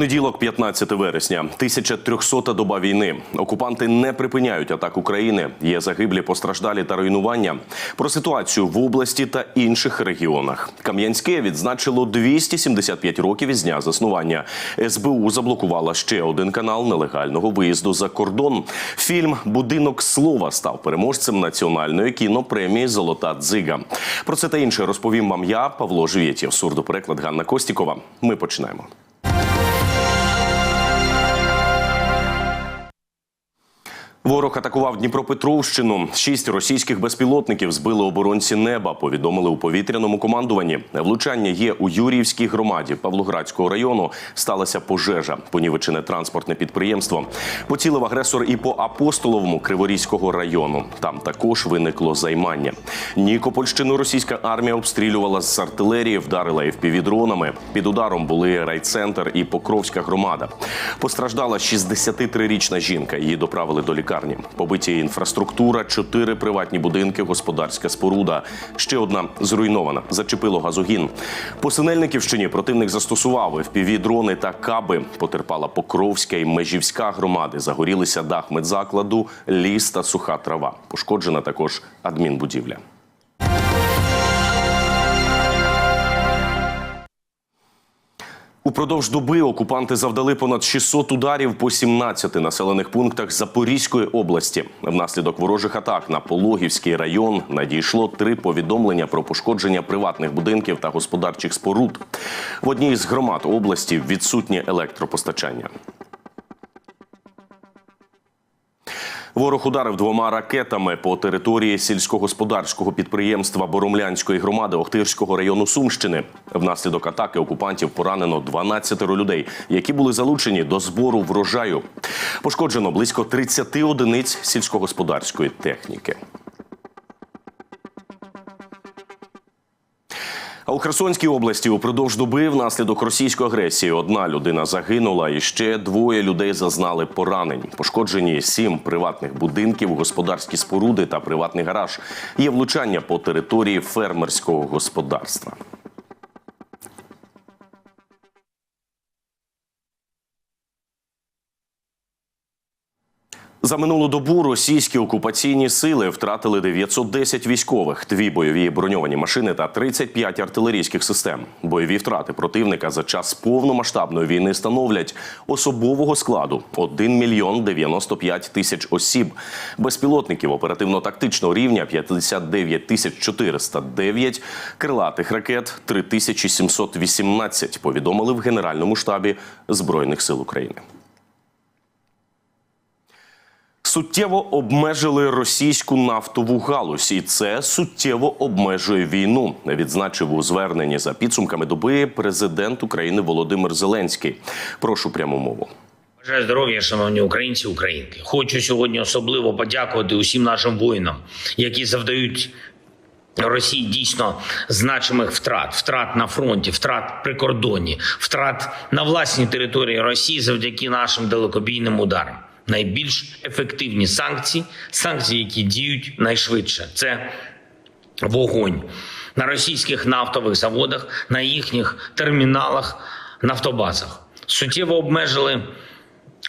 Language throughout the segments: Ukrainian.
Понеділок, 15 вересня, 1300-та доба війни. Окупанти не припиняють атак України. Є загиблі, постраждалі та руйнування. Про ситуацію в області та інших регіонах. Кам'янське відзначило 275 років із дня заснування. СБУ заблокувала ще один канал нелегального виїзду за кордон. Фільм Будинок слова став переможцем національної кінопремії Золота дзига. Про це та інше розповім вам я, Павло Жвєтєв, сурдопереклад Ганна Костікова. Ми починаємо. Ворог атакував Дніпропетровщину. Шість російських безпілотників збили оборонці неба. Повідомили у повітряному командуванні. Влучання є у Юріївській громаді Павлоградського району. Сталася пожежа. Понівечене транспортне підприємство. Поцілив агресор і по апостоловому Криворізького району. Там також виникло займання. Нікопольщину російська армія обстрілювала з артилерії, вдарила FPV-дронами. Під ударом були райцентр і Покровська громада. Постраждала 63-річна жінка. Її доправили до лікарні. Побиті інфраструктура, чотири приватні будинки, господарська споруда. Ще одна зруйнована. Зачепило газогін. По Синельниківщині противник застосував FPV-дрони та каби. Потерпала Покровська і Межівська громади. Загорілися дах медзакладу, ліс та суха трава. Пошкоджена також адмінбудівля. Упродовж доби окупанти завдали понад 600 ударів по 17 населених пунктах Запорізької області. Внаслідок ворожих атак на Пологівський район надійшло три повідомлення про пошкодження приватних будинків та господарчих споруд. В одній з громад області відсутнє електропостачання. Ворог ударив двома ракетами по території сільськогосподарського підприємства Боромлянської громади Охтирського району Сумщини. Внаслідок атаки окупантів поранено 12 людей, які були залучені до збору врожаю. Пошкоджено близько 30 одиниць сільськогосподарської техніки. У Херсонській області упродовж доби внаслідок російської агресії одна людина загинула, і ще двоє людей зазнали поранень. Пошкоджені сім приватних будинків, господарські споруди та приватний гараж. Є влучання по території фермерського господарства. За минулу добу російські окупаційні сили втратили 910 військових, дві бойові броньовані машини та 35 артилерійських систем. Бойові втрати противника за час повномасштабної війни становлять особового складу 1 мільйон 95 тисяч осіб, безпілотників оперативно-тактичного рівня 59 тисяч 409, крилатих ракет 3718, повідомили в Генеральному штабі Збройних сил України. Суттєво обмежили російську нафтову галузь, і це суттєво обмежує війну. Відзначив у зверненні за підсумками доби президент України Володимир Зеленський. Прошу пряму мову. Бажаю здоров'я, шановні українці, українки. Хочу сьогодні особливо подякувати усім нашим воїнам, які завдають Росії дійсно значимих втрат, втрат на фронті, втрат при кордоні, втрат на власній території Росії завдяки нашим далекобійним ударам. Найбільш ефективні санкції, санкції, які діють найшвидше, це вогонь на російських нафтових заводах, на їхніх терміналах, нафтобазах. Суттєво обмежили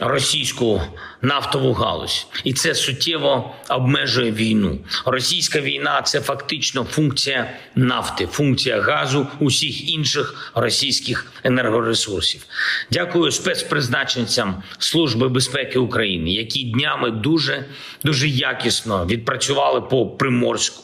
російську нафтову галузь, і це суттєво обмежує війну. Російська війна це фактично функція нафти, функція газу, усіх інших російських енергоресурсів. Дякую спецпризначенцям Служби безпеки України, які днями дуже дуже якісно відпрацювали по Приморську.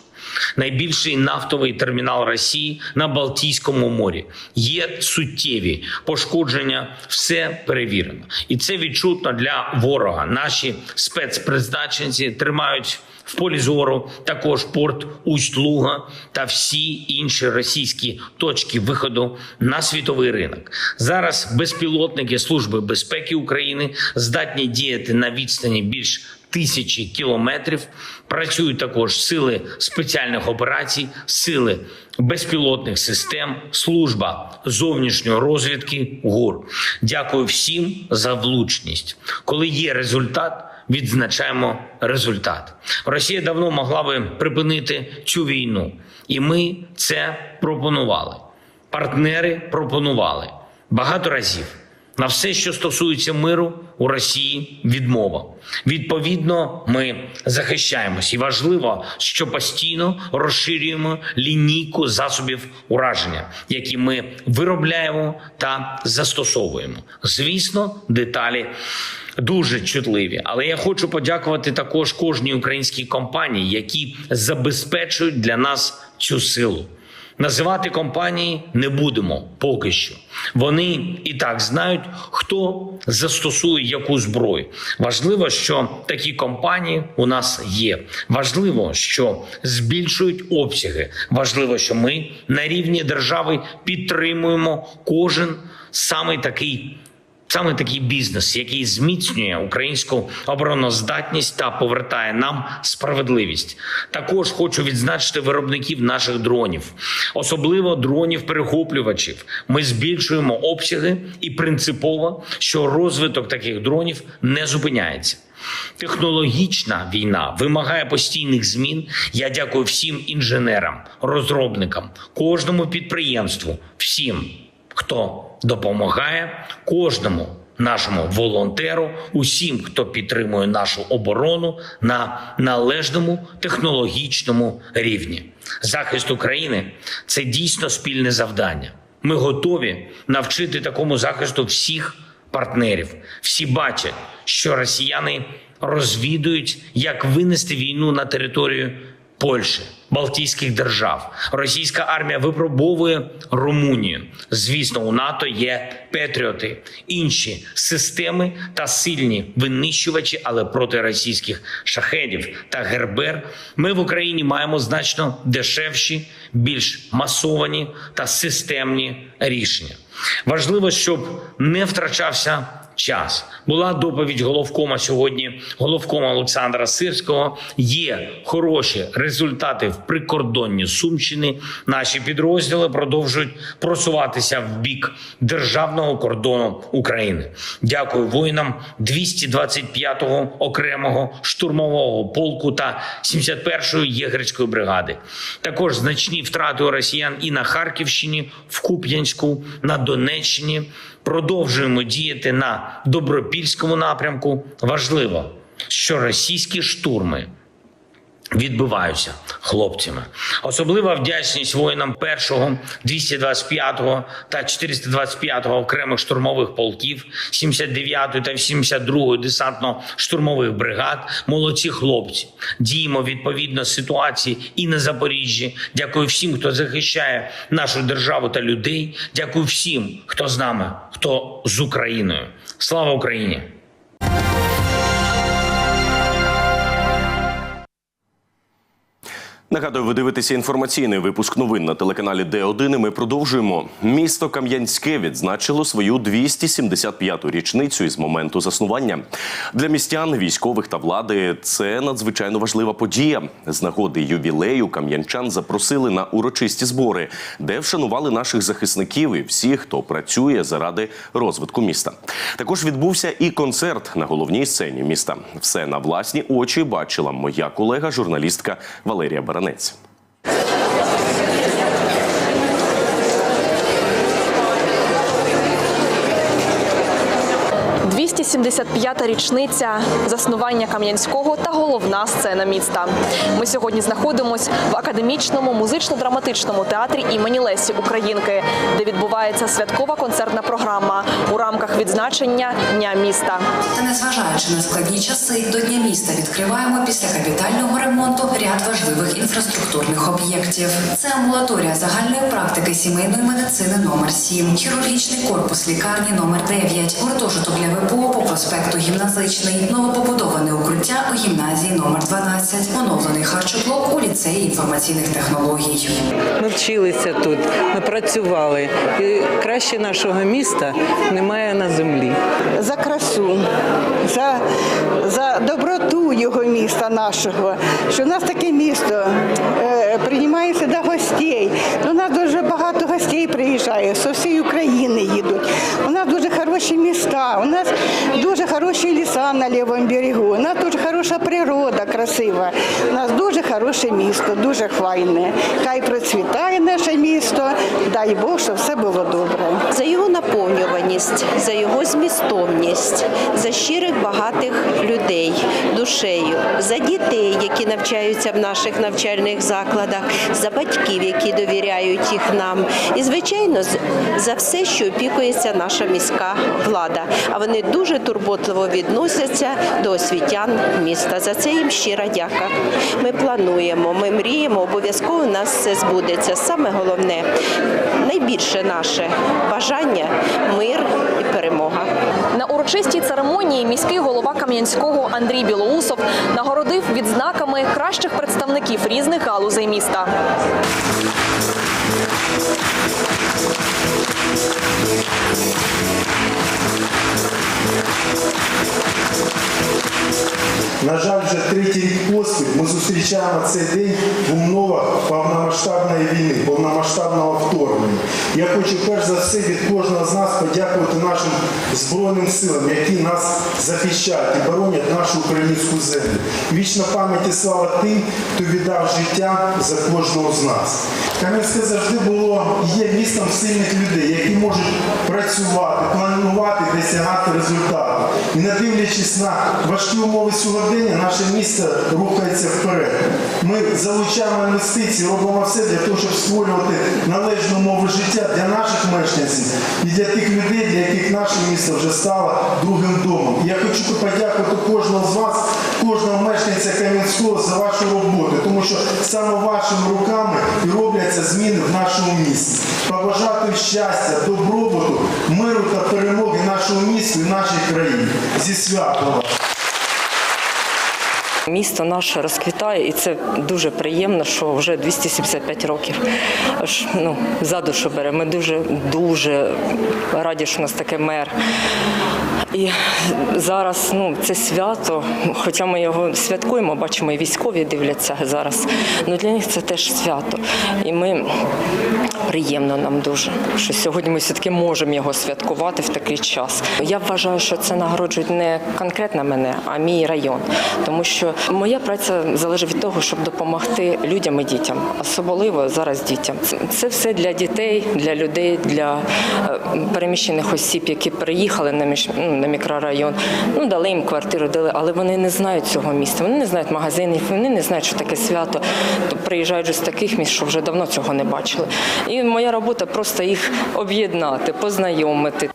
Найбільший нафтовий термінал Росії на Балтійському морі є суттєві пошкодження, все перевірено, і це відчутно для ворога. Наші спецпризначенці тримають в полі зору також порт Усть-Луга та всі інші російські точки виходу на світовий ринок. Зараз безпілотники Служби безпеки України здатні діяти на відстані більш тисячі кілометрів. Працюють також сили спеціальних операцій, сили безпілотних систем, служба зовнішньої розвідки ГУР. Дякую всім за влучність. Коли є результат. Відзначаємо результат. Росія давно могла би припинити цю війну, і ми це пропонували. Партнери пропонували багато разів. На все, що стосується миру, у Росії відмова. Відповідно, ми захищаємось. І важливо, що постійно розширюємо лінійку засобів ураження, які ми виробляємо та застосовуємо. Звісно, деталі дуже чутливі. Але я хочу подякувати також кожній українській компанії, які забезпечують для нас цю силу. Називати компанії не будемо поки що. Вони і так знають, хто застосує яку зброю. Важливо, що такі компанії у нас є. Важливо, що збільшують обсяги. Важливо, що ми на рівні держави підтримуємо кожен самий такий Саме такий бізнес, який зміцнює українську обороноздатність та повертає нам справедливість. Також хочу відзначити виробників наших дронів, особливо дронів-перехоплювачів. Ми збільшуємо обсяги і принципово, що розвиток таких дронів не зупиняється. Технологічна війна вимагає постійних змін. Я дякую всім інженерам, розробникам, кожному підприємству, всім хто допомагає кожному нашому волонтеру, усім, хто підтримує нашу оборону на належному технологічному рівні. Захист України це дійсно спільне завдання. Ми готові навчити такому захисту всіх партнерів. Всі бачать, що росіяни розвідують, як винести війну на територію Польщі, Балтійських держав. Російська армія випробовує Румунію. Звісно, у НАТО є Петріоти, інші системи та сильні винищувачі, але проти російських шахедів та гербер ми в Україні маємо значно дешевші, більш масовані та системні рішення. Важливо, щоб не втрачався час. Була доповідь головкома сьогодні, головкома Олександра Сирського. Є хороші результати в прикордонні Сумщини. Наші підрозділи продовжують просуватися в бік державного кордону України. Дякую воїнам 225-го окремого штурмового полку та 71-ї єгерської бригади. Також значні втрати у росіян і на Харківщині, в Куп'янську, на Донеччині. Продовжуємо діяти на добропільському напрямку. Важливо, що російські штурми відбиваються хлопцями. Особлива вдячність воїнам 1-го, 225-го та 425-го окремих штурмових полків, 79-ї та 82-ї десантно-штурмових бригад. Молодці хлопці. Діємо відповідно ситуації і на Запоріжжі. Дякую всім, хто захищає нашу державу та людей. Дякую всім, хто з нами, хто з Україною. Слава Україні! Нагадую, ви дивитеся інформаційний випуск новин на телеканалі Д1. і Ми продовжуємо. Місто Кам'янське відзначило свою 275-ту річницю із моменту заснування. Для містян, військових та влади це надзвичайно важлива подія. З нагоди ювілею кам'янчан запросили на урочисті збори, де вшанували наших захисників і всіх, хто працює заради розвитку міста. Також відбувся і концерт на головній сцені міста. Все на власні очі бачила моя колега, журналістка Валерія Баранець. Silêncio. 275-та річниця заснування Кам'янського та головна сцена міста. Ми сьогодні знаходимося в академічному музично-драматичному театрі імені Лесі Українки, де відбувається святкова концертна програма у рамках відзначення Дня міста. Та незважаючи на складні часи, до Дня міста відкриваємо після капітального ремонту ряд важливих інфраструктурних об'єктів. Це амбулаторія загальної практики сімейної медицини номер 7, хірургічний корпус лікарні номер 9, гуртожиток для ВПО по проспекту Гімназичний, новопобудоване укриття у гімназії номер 12, оновлений харчоблок у ліцеї інформаційних технологій. Ми вчилися тут, ми працювали. І краще нашого міста немає на землі. за красу, за, за доброту його міста нашого, що у нас таке місто е, приймає сюди гостей. До нас дуже багато гостей приїжджає, з всієї України їдуть. Нас дуже хороші міста, у нас дуже хороші ліса на лівому берегу, у нас дуже хороша природа, красива. У нас дуже хороше місто, дуже файне. Хай процвітає наше місто, дай Бог, щоб все було добре. за його наповнюваність, за його змістовність, за щирих багатих людей душею, за дітей, які навчаються в наших навчальних закладах, за батьків, які довіряють їх нам, і звичайно за все, що опікується наша міська влада. А вони дуже турботливо відносяться до освітян міста. За це їм щира дяка. Ми плануємо, ми мріємо, обов'язково у нас все збудеться. Саме головне, найбільше наше бажання мир і перемога. На урочистій церемонії міський голова Кам'янського Андрій Білоусов нагородив відзнаками кращих представників різних галузей міста. Третій рік поспіль ми зустрічаємо цей день в умовах повномасштабної війни, повномасштабного вторгнення. Я хочу перш за все від кожного з нас подякувати нашим Збройним силам, які нас захищають і боронять нашу українську землю. Вічна пам'ять і слава тим, хто віддав життя за кожного з нас. Кам'янське завжди було є містом сильних людей, які можуть працювати, планувати, досягати результату. І не дивлячись на важкі умови сьогодення, наше місто рухається вперед. Ми залучаємо інвестиції, робимо все для того, щоб створювати належні умови життя для наших мешканців і для тих людей, для яких наше місто вже стало другим домом. Я хочу подякувати кожного з вас, кожного мешканця Кам'янського за вашу роботу, тому що саме вашими руками і робляться зміни в нашому місті. Побажати щастя, добробуту, миру та перемоги нашому місту і нашій країні. Зі святом! Місто наше розквітає, і це дуже приємно, що вже 275 років ну, за душу бере. Ми дуже дуже раді, що у нас таке мер. І зараз ну, це свято, хоча ми його святкуємо, бачимо, і військові дивляться зараз. Ну для них це теж свято. І ми приємно нам дуже, що сьогодні ми все-таки можемо його святкувати в такий час. Я вважаю, що це нагороджують не конкретно мене, а мій район, тому що моя праця залежить від того, щоб допомогти людям і дітям, особливо зараз дітям. Це- все для дітей, для людей, для е, переміщених осіб, які приїхали на між на мікрорайон. Ну дали їм квартиру, дали, але вони не знають цього міста. Вони не знають магазинів, вони не знають, що таке свято. То приїжджають з таких міст, що вже давно цього не бачили. І моя робота просто їх об'єднати, познайомити.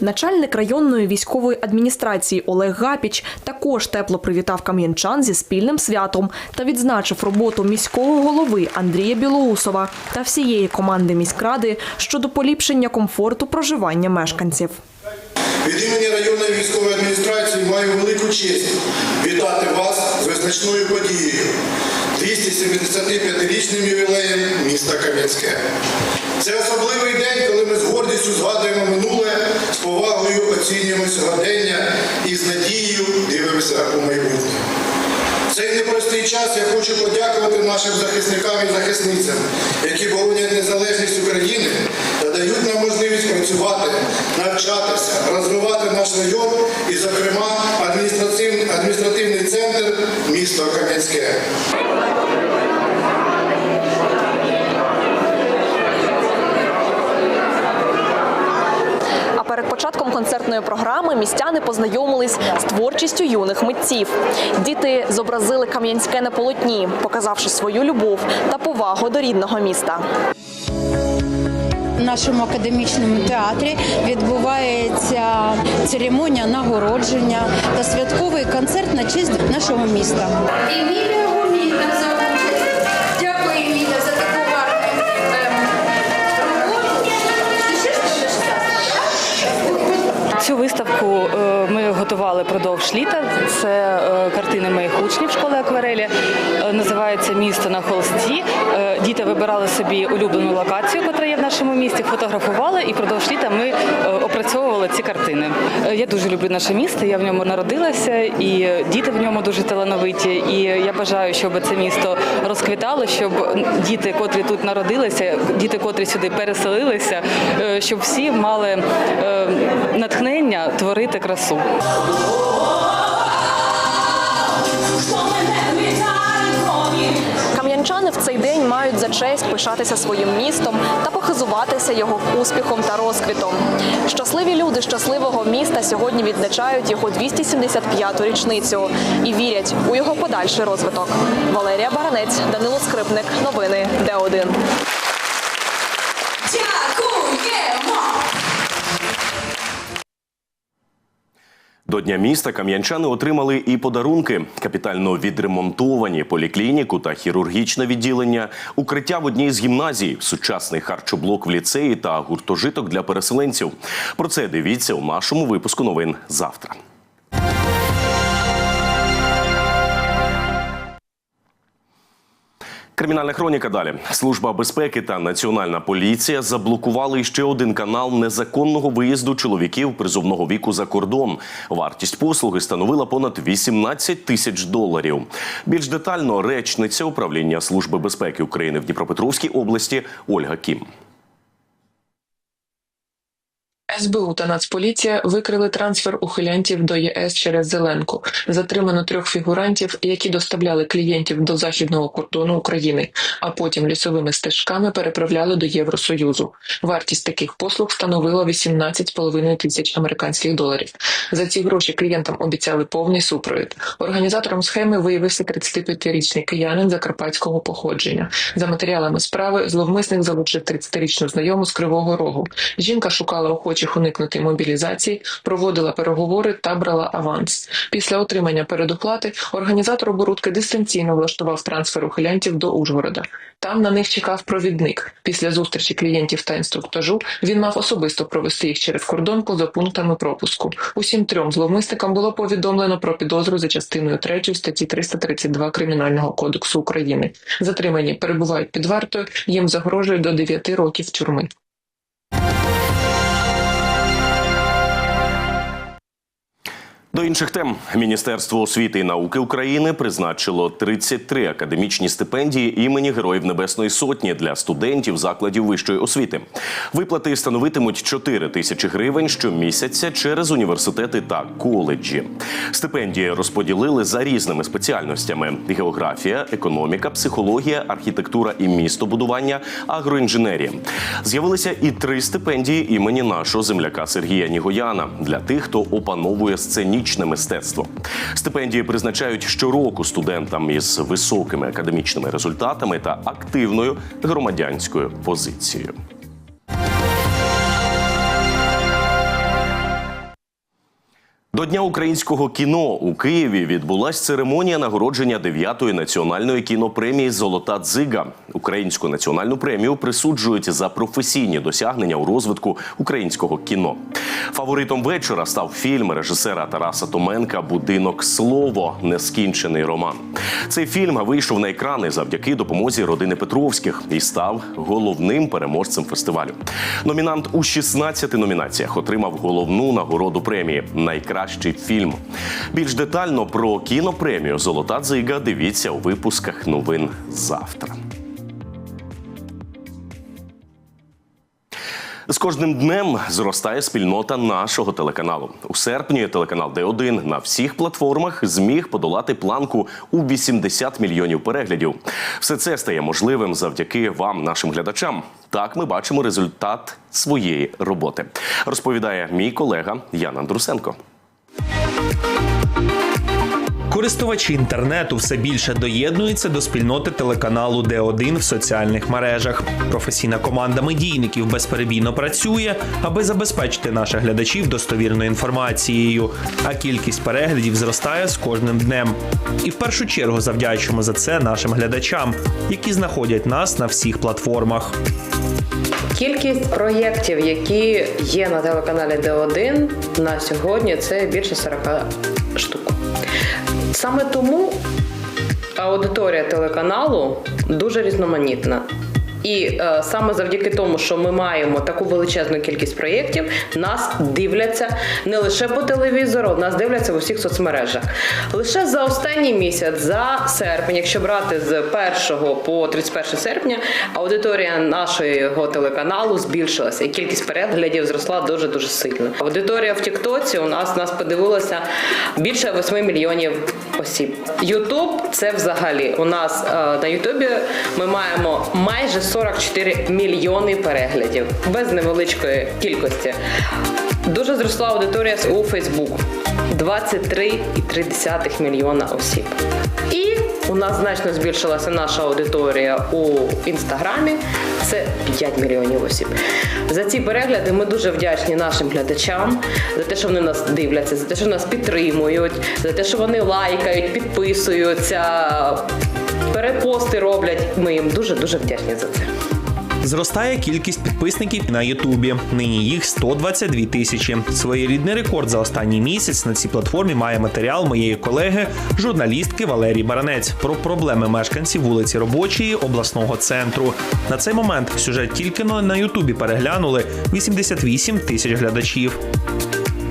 Начальник районної військової адміністрації Олег Гапіч також тепло привітав кам'янчан зі спільним святом та відзначив роботу міського голови Андрія Білоусова та всієї команди міськради щодо поліпшення комфорту проживання мешканців. Від імені районної військової адміністрації маю велику честь вітати вас з визначною подією 275-річним ювілеєм міста Кам'янське. Це особливий день, коли ми з гордістю згадуємо минуле, з повагою оцінюємо сьогодення і з надією дивимося у майбутнє. Цей непростий час я хочу подякувати нашим захисникам і захисницям, які боронять незалежність України дають нам можливість працювати, навчатися, розвивати наш район і, зокрема, адміністративний, центр міста Кам'янське. Перед початком концертної програми містяни познайомились з творчістю юних митців. Діти зобразили кам'янське на полотні, показавши свою любов та повагу до рідного міста. В нашому академічному театрі відбувається церемонія нагородження та святковий концерт на честь нашого міста. Цю виставку е, готували продовж літа. Це е, картини моїх учнів школи акварелі. Е, Називається Місто на холсті. Е, Діти вибирали собі улюблену локацію, яка є в нашому місті, фотографували, і продовж літа ми опрацьовували ці картини. Я дуже люблю наше місто. Я в ньому народилася, і діти в ньому дуже талановиті. І я бажаю, щоб це місто розквітало, щоб діти, котрі тут народилися, діти, котрі сюди переселилися, щоб всі мали натхнення творити красу. Кам'янчани в цей день мають за честь пишатися своїм містом та похизуватися його успіхом та розквітом. Щасливі люди щасливого міста сьогодні відзначають його 275-ту річницю і вірять у його подальший розвиток. Валерія Баранець, Данило Скрипник. Новини Д1. До Дня міста кам'янчани отримали і подарунки: капітально відремонтовані поліклініку та хірургічне відділення, укриття в одній з гімназій, сучасний харчоблок в ліцеї та гуртожиток для переселенців. Про це дивіться у нашому випуску новин завтра. Кримінальна хроніка далі. Служба безпеки та національна поліція заблокували ще один канал незаконного виїзду чоловіків призовного віку за кордон. Вартість послуги становила понад 18 тисяч доларів. Більш детально речниця управління Служби безпеки України в Дніпропетровській області Ольга Кім. СБУ та Нацполіція викрили трансфер ухилянтів до ЄС через Зеленку. Затримано трьох фігурантів, які доставляли клієнтів до західного кордону України, а потім лісовими стежками переправляли до Євросоюзу. Вартість таких послуг становила 18,5 тисяч американських доларів. За ці гроші клієнтам обіцяли повний супровід. Організатором схеми виявився 35-річний киянин закарпатського походження. За матеріалами справи зловмисник залучив 30-річну знайому з Кривого Рогу. Жінка шукала охочих уникнути мобілізації, проводила переговори та брала аванс. Після отримання передоплати організатор оборудки дистанційно влаштував трансфер ухилянтів до Ужгорода. Там на них чекав провідник. Після зустрічі клієнтів та інструктажу він мав особисто провести їх через кордон поза пунктами пропуску. Усім трьом зловмисникам було повідомлено про підозру за частиною 3 статті 332 Кримінального кодексу України. Затримані перебувають під вартою, їм загрожує до 9 років тюрми. До інших тем Міністерство освіти і науки України призначило 33 академічні стипендії імені Героїв Небесної Сотні для студентів закладів вищої освіти. Виплати становитимуть 4 тисячі гривень щомісяця через університети та коледжі. Стипендії розподілили за різними спеціальностями: географія, економіка, психологія, архітектура і містобудування, агроінженерія. З'явилися і три стипендії імені нашого земляка Сергія Нігояна для тих, хто опановує сценічне мистецтво. Стипендії призначають щороку студентам із високими академічними результатами та активною громадянською позицією. До Дня українського кіно у Києві відбулася церемонія нагородження 9-ї національної кінопремії Золота дзига. Українську національну премію присуджують за професійні досягнення у розвитку українського кіно. Фаворитом вечора став фільм режисера Тараса Томенка Будинок слово нескінчений роман. Цей фільм вийшов на екрани завдяки допомозі родини Петровських і став головним переможцем фестивалю. Номінант у 16 номінаціях отримав головну нагороду премії Найкращий фільм. Більш детально про кінопремію Золота дзига дивіться у випусках новин завтра. З кожним днем зростає спільнота нашого телеканалу. У серпні телеканал Д1 на всіх платформах зміг подолати планку у 80 мільйонів переглядів. Все це стає можливим завдяки вам, нашим глядачам. Так ми бачимо результат своєї роботи. Розповідає мій колега Ян Андрусенко. Користувачі інтернету все більше доєднуються до спільноти телеканалу Д1 в соціальних мережах. Професійна команда медійників безперебійно працює, аби забезпечити наших глядачів достовірною інформацією. А кількість переглядів зростає з кожним днем. І в першу чергу завдячуємо за це нашим глядачам, які знаходять нас на всіх платформах. Кількість проєктів, які є на телеканалі Д1 на сьогодні, це більше 40 штук. Саме тому аудиторія телеканалу дуже різноманітна. І е, саме завдяки тому, що ми маємо таку величезну кількість проєктів, нас дивляться не лише по телевізору, нас дивляться в усіх соцмережах. Лише за останній місяць, за серпень, якщо брати з 1 по 31 серпня, аудиторія нашого телеканалу збільшилася, і кількість переглядів зросла дуже дуже сильно. Аудиторія в Тіктоці у нас нас подивилося більше 8 мільйонів осіб. Ютуб це взагалі у нас е, на Ютубі ми маємо майже 44 мільйони переглядів без невеличкої кількості. Дуже зросла аудиторія у Фейсбук 23,3 мільйона осіб. І у нас значно збільшилася наша аудиторія у інстаграмі. Це 5 мільйонів осіб. За ці перегляди ми дуже вдячні нашим глядачам за те, що вони нас дивляться, за те, що нас підтримують, за те, що вони лайкають, підписуються, перепости роблять. Ми їм дуже дуже вдячні за це. Зростає кількість підписників на Ютубі. Нині їх 122 тисячі. Своєрідний рекорд за останній місяць на цій платформі має матеріал моєї колеги, журналістки Валерії Баранець про проблеми мешканців вулиці Робочої обласного центру. На цей момент сюжет тільки на Ютубі переглянули 88 тисяч глядачів.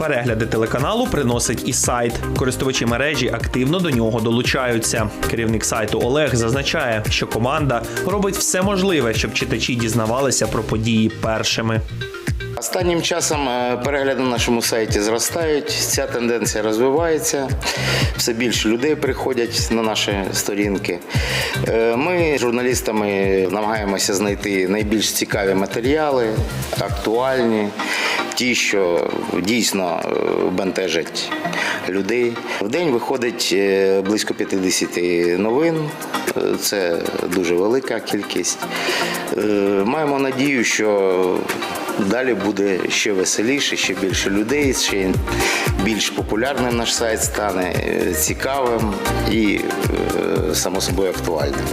Перегляди телеканалу приносить і сайт. Користувачі мережі активно до нього долучаються. Керівник сайту Олег зазначає, що команда робить все можливе, щоб читачі дізнавалися про події першими. Останнім часом е, перегляди на нашому сайті зростають. Ця тенденція розвивається. Все більше людей приходять на наші сторінки. Е, Ми журналістами намагаємося знайти найбільш цікаві матеріали, актуальні, ті, що дійсно е, бентежать людей. В день виходить близько 50 новин. Це дуже велика кількість. Маємо надію, що далі буде ще веселіше, ще більше людей, ще більш популярним наш сайт стане, е, цікавим і, е, само собою, актуальним.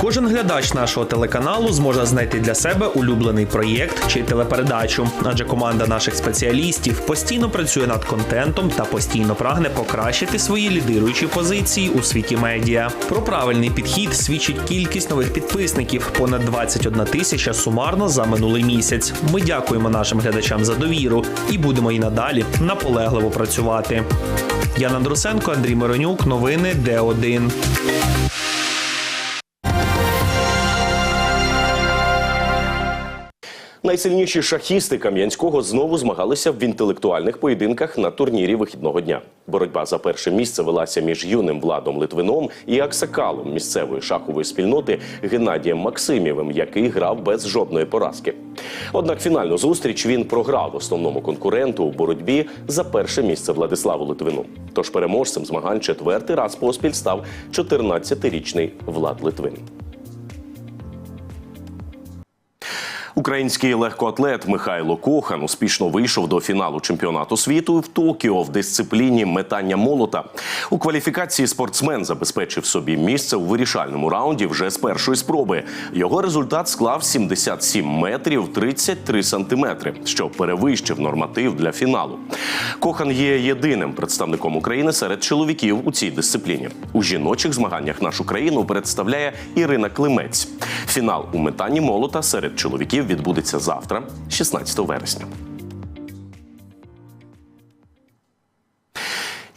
Кожен глядач нашого телеканалу зможе знайти для себе улюблений проєкт чи телепередачу, адже команда наших спеціалістів постійно працює над контентом та постійно прагне покращити свої лідируючі позиції у світі медіа. Про правильний підхід свідчить кількість нових підписників понад 21 тисяча сумарно за минулий місяць. Ми дякуємо нашим глядачам за довіру і будемо і надалі наполегливо працювати. Яна Андрусенко, Андрій Миронюк, новини Д1. Найсильніші шахісти Кам'янського знову змагалися в інтелектуальних поєдинках на турнірі вихідного дня. Боротьба за перше місце велася між юним владом Литвином і аксакалом місцевої шахової спільноти Геннадієм Максимєвим, який грав без жодної поразки. Однак фінальну зустріч він програв основному конкуренту у боротьбі за перше місце Владиславу Литвину. Тож переможцем змагань четвертий раз поспіль став 14-річний Влад Литвин. Український легкоатлет Михайло Кохан успішно вийшов до фіналу чемпіонату світу в Токіо в дисципліні метання молота. У кваліфікації спортсмен забезпечив собі місце у вирішальному раунді вже з першої спроби. Його результат склав 77 метрів 33 сантиметри, що перевищив норматив для фіналу. Кохан є єдиним представником України серед чоловіків у цій дисципліні. У жіночих змаганнях нашу країну представляє Ірина Климець. Фінал у метанні молота серед чоловіків відбудеться завтра, 16 вересня.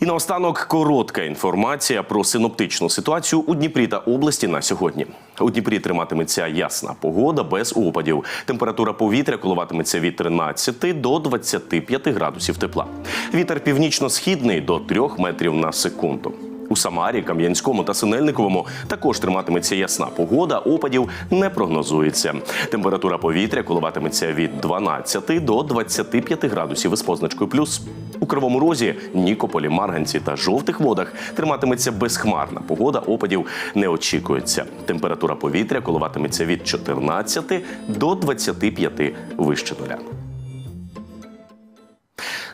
І наостанок коротка інформація про синоптичну ситуацію у Дніпрі та області на сьогодні. У Дніпрі триматиметься ясна погода без опадів. Температура повітря коливатиметься від 13 до 25 градусів тепла. Вітер північно-східний до 3 метрів на секунду. У Самарі, Кам'янському та Синельниковому також триматиметься ясна погода. Опадів не прогнозується. Температура повітря коливатиметься від 12 до 25 градусів із позначкою плюс. У Кривому Розі, Нікополі, Марганці та жовтих водах триматиметься безхмарна погода. Опадів не очікується. Температура повітря коливатиметься від 14 до 25 вище нуля.